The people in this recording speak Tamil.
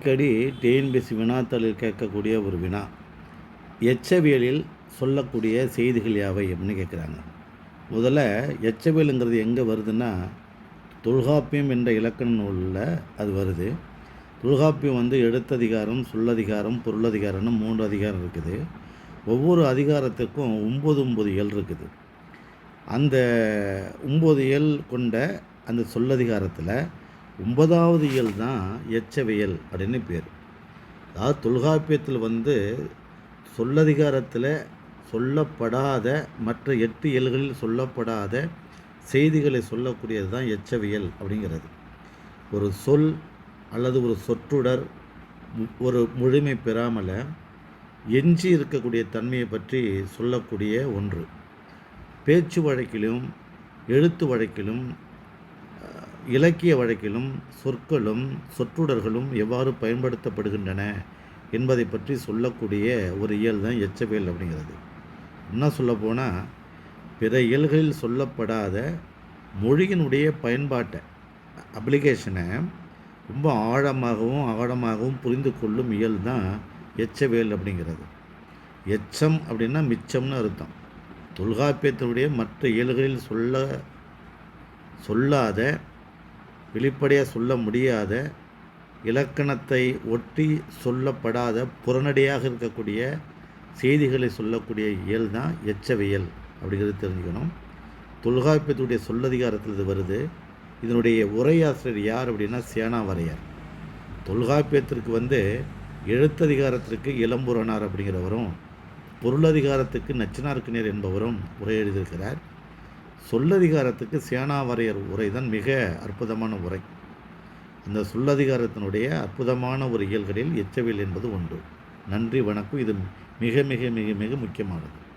அடிக்கடி டிஎன்பிசி வினாத்தாளில் கேட்கக்கூடிய ஒரு வினா. எச்சவியலில் சொல்லக்கூடிய செய்திகள் யாவை அப்படின்னு கேட்குறாங்க. முதல்ல எச்சவியலுங்கிறது எங்கே வருதுன்னா தொல்காப்பியம் என்ற இலக்கண நூலில் அது வருது. தொல்காப்பியம் வந்து எழுத்ததிகாரம் சொல்லதிகாரம் பொருளதிகாரம்னு மூன்று அதிகாரம் இருக்குது. ஒவ்வொரு அதிகாரத்துக்கும் ஒம்பது ஒம்பது இயல் இருக்குது. அந்த ஒம்பது இயல் கொண்ட அந்த சொல்லதிகாரத்தில் ஒன்பதாவது இயல் தான் எச்சவியல் அப்படின்னு பேர். அதாவது தொல்காப்பியத்தில் வந்து சொல்லதிகாரத்தில் சொல்லப்படாத மற்ற எட்டு இயல்களில் சொல்லப்படாத செய்திகளை சொல்லக்கூடியது தான் எச்சவியல் அப்படிங்கிறது. ஒரு சொல் அல்லது ஒரு சொற்றொடர் மு- ஒரு முழுமை பெறாமல் எஞ்சி இருக்கக்கூடிய தன்மையை பற்றி சொல்லக்கூடிய ஒன்று. பேச்சு வழக்கிலும் எழுத்து வழக்கிலும் இலக்கிய வழக்கிலும் சொற்களும் சொற்றொடர்களும் எவ்வாறு பயன்படுத்தப்படுகின்றன என்பதை பற்றி சொல்லக்கூடிய ஒரு இயல் தான் எச்சவியல் அப்படிங்கிறது. என்ன சொல்லப்போனால் பிற இயல்களில் சொல்லப்படாத மொழியினுடைய பயன்பாட்டை அப்ளிகேஷனை ரொம்ப ஆழமாகவும் ஆழமாகவும் புரிந்து கொள்ளும் இயல் தான் எச்சவியல் அப்படிங்கிறது. எச்சம் அப்படின்னா மிச்சம்னு அர்த்தம். தொல்காப்பியத்தினுடைய மற்ற இயல்களில் சொல்ல சொல்லாத வெளிப்படையாக சொல்ல முடியாத இலக்கணத்தை ஒட்டி சொல்லப்படாத புறநடையாக இருக்கக்கூடிய செய்திகளை சொல்லக்கூடிய இயல் தான் எச்சவியல் அப்படிங்கிறது தெரிஞ்சுக்கணும். தொல்காப்பியத்துடைய சொல்லதிகாரத்தில் இது வருது. இதனுடைய உரையாசிரியர் யார் அப்படின்னா சேனாவரையர். தொல்காப்பியத்திற்கு வந்து எழுத்ததிகாரத்திற்கு இளம்புறனார் அப்படிங்கிறவரும் பொருளதிகாரத்துக்கு நச்சினார்க்கினர் என்பவரும் உரை எழுதியிருக்கிறார். சொல்லதிகாரத்துக்கு சேனாவரையர் உரை தான் மிக அற்புதமான உரை. அந்த சொல்லதிகாரத்தினுடைய அற்புதமான ஒரு இயல்களில் எச்சவியல் என்பது ஒன்று. நன்றி வணக்கம். இது மிக மிக மிக மிக முக்கியமானது.